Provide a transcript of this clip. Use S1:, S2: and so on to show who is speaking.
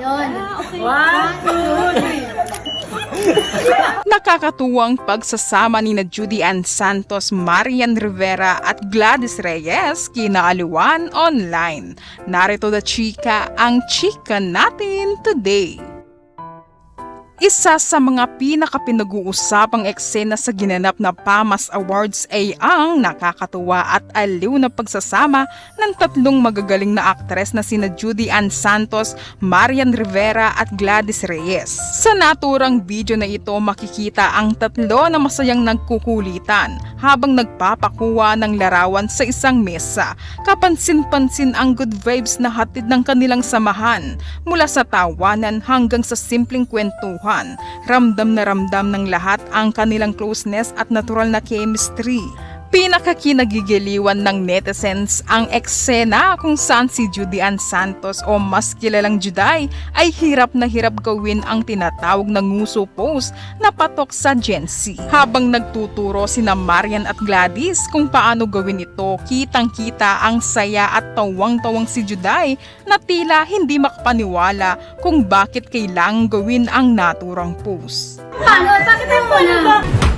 S1: Yun.
S2: One, two, three.
S3: Nakakatuwang pagsasama ni na Judy Ann Santos, Marian Rivera at Gladys Reyes kinaaliwan online. Narito na chika ang chika natin today. Isa sa mga pinakapinag-uusapang eksena sa ginanap na PAMAS Awards ay ang nakakatuwa at aliw na pagsasama ng tatlong magagaling na aktres na sina Judy Ann Santos, Marian Rivera at Gladys Reyes. Sa naturang video na ito makikita ang tatlo na masayang nagkukulitan habang nagpapakuha ng larawan sa isang mesa. Kapansin-pansin ang good vibes na hatid ng kanilang samahan mula sa tawanan hanggang sa simpleng kwentuhan. Ramdam na ramdam ng lahat ang kanilang closeness at natural na chemistry. Pinakakinagigiliwan ng netizens ang eksena kung saan si Judy Ann Santos o mas kilalang Juday ay hirap na hirap gawin ang tinatawag na nguso pose na patok sa Gen Z. Habang nagtuturo sina Marian at Gladys kung paano gawin ito, kitang-kita ang saya at tawang-tawang si Juday na tila hindi makapaniwala kung bakit kailangang gawin ang naturang pose.
S1: Paano? Bakit mo na?